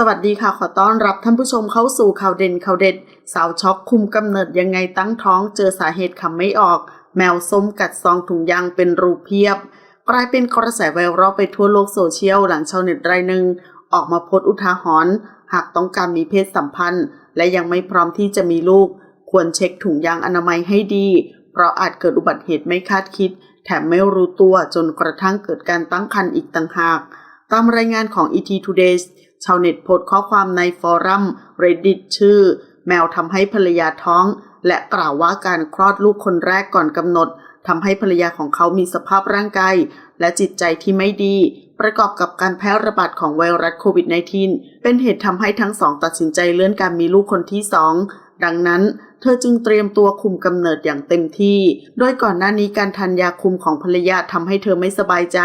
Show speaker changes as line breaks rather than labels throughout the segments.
สวัสดีค่ะ ขอต้อนรับท่านผู้ชมเข้าสู่ข่าวเด่นข่าวเด็ด สาวช็อกคุมกำเนิดยังไงตั้งท้องเจอสาเหตุคำไม่ออก แมวส้มกัดซองถุงยางเป็นรูปเพียบ กลายเป็นกระแสไวรัลไปทั่วโลกโซเชียลหลังชาวเน็ตรายหนึ่ง ออกมาโพสต์อุทาหรณ์หากต้องการมีเพศสัมพันธ์ และยังไม่พร้อมที่จะมีลูก ควรเช็คถุงยางอนามัยให้ดี เพราะอาจเกิดอุบัติเหตุไม่คาดคิด แถมไม่รู้ตัวจนกระทั่งเกิดการตั้งครรภ์อีกต่างหาก ตามรายงานของ ET Today ชาวเน็ตโพสต์ข้อความในฟอรัม Reddit ชื่อ แมวทำให้ภรรยาท้อง และกล่าวว่าการคลอดลูกคนแรกก่อนกำหนดทำให้ภรรยาของเขามีสภาพร่างกายและจิตใจที่ไม่ดี ประกอบกับการแพร่ระบาดของไวรัสโควิด -19 เป็นเหตุทำให้ทั้งสองตัดสินใจเลื่อนการมีลูกคนที่สองดังนั้นเธอจึงเตรียมตัวคุมกำเนิดอย่างเต็มที่ โดยก่อนหน้านี้การทานยาคุมของภรรยาทำให้เธอไม่สบายใจ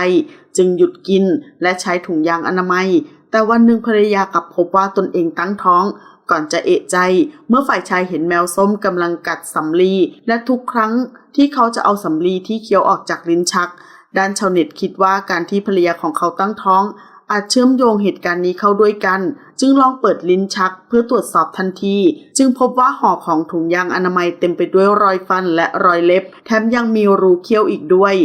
จึงหยุดกินและใช้ถุงยางอนามัย แต่วันหนึ่งภรรยากลับพบว่าตนเองตั้งท้อง ก่อนจะเอะใจ เมื่อฝ่ายชายเห็นแมวส้มกำลังกัดสำลีและทุกครั้งที่เขาจะเอาสำลีที่เคี้ยวออกจากลิ้นชัก ด้านชาวเน็ตคิดว่าการที่ภรรยาของเขาตั้งท้อง อาจเชื่อมโยงเหตุการณ์นี้เข้าด้วยกัน จึงลองเปิดลิ้นชักเพื่อตรวจสอบทันที จึงพบว่าห่อของถุงยางอนามัยเต็มไปด้วยรอยฟันและรอยเล็บ แถมยังมีรูเขี้ยวอีกด้วย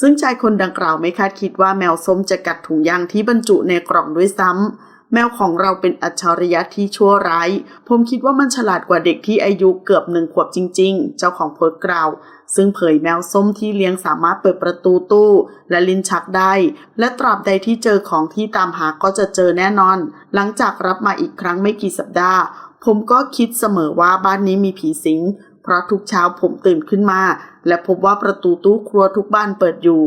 ซึ่งชายคนดังกล่าวไม่คาดคิดว่าแมวส้มจะกัดถุงยางที่บรรจุในกล่องด้วยซ้ำ แมวของเราเป็นอัจฉริยะที่ชั่วร้าย ผมคิดว่ามันฉลาดกว่าเด็กที่อายุเกือบหนึ่งขวบจริง ๆ เจ้าของโพสต์กล่าว ซึ่งเผยแมวส้มที่เลี้ยงสามารถเปิดประตูตู้ และลิ้นชักได้ และตราบใดที่เจอของที่ตามหาก็จะเจอแน่นอน หลังจากรับมาอีกครั้งไม่กี่สัปดาห์ ผมก็คิดเสมอว่าบ้านนี้มีผีสิง เพราะทุกเช้าผมตื่นขึ้นมา และพบว่าประตูตู้ครัวทุกบ้านเปิดอยู่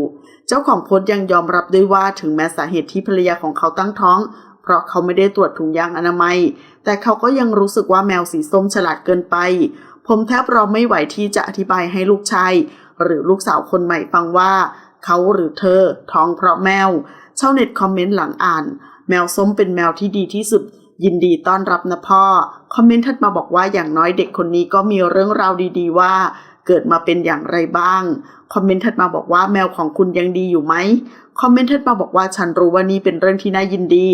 เจ้าของโพสต์ยังยอมรับด้วยว่าถึงแม้สาเหตุที่ภรรยาของเขาตั้งท้อง เพราะเขาไม่ได้ตรวจถุงยางอนามัย แต่เขาก็ยังรู้สึกว่าแมวสีส้มฉลาดเกินไป ผมแทบรอไม่ไหวที่จะอธิบายให้ลูกชายหรือลูกสาวคนใหม่ฟังว่า เขาหรือเธอ ท้องเพราะแมวชาวเน็ตคอมเมนต์หลังอ่าน แมวส้มเป็นแมวที่ดีที่สุด ยินดีต้อนรับนะพ่อ คอมเมนต์ถัดมาบอกว่าอย่างน้อยเด็กคนนี้ก็มีเรื่องราวดีๆว่า เกิดมาเป็นอย่างไรบ้าง คอมเมนต์ถัดมาบอกว่าแมวของคุณยังดีอยู่ไหม คอมเมนต์ถัดมาบอกว่าฉันรู้ว่านี่เป็นเรื่องที่น่ายินดี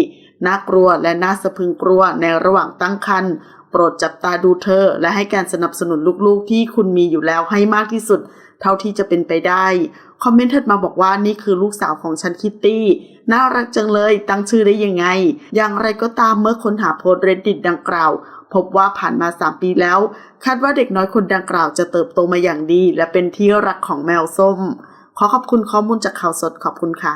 น่ากลัวและน่าสะพึงกลัวในระหว่างตั้งครรภ์ โปรดจับตาดูเธอ และให้การสนับสนุนลูกๆ ที่คุณมีอยู่แล้วให้มากที่สุด เท่าที่จะเป็นไปได้ คอมเมนต์ถัดมาบอกว่านี่คือลูกสาวของฉันคิตตี้ น่ารักจังเลย ตั้งชื่อได้ยังไง อย่างไรก็ตามเมื่อค้นหาโพสต์เรดดิตดังกล่าว พบว่าผ่านมา 3 ปีแล้ว คาดว่าเด็กน้อยคนดังกล่าวจะเติบโตมาอย่างดี และเป็นที่รักของแมวส้ม ขอขอบคุณข้อมูลจากข่าวสดขอบคุณค่ะ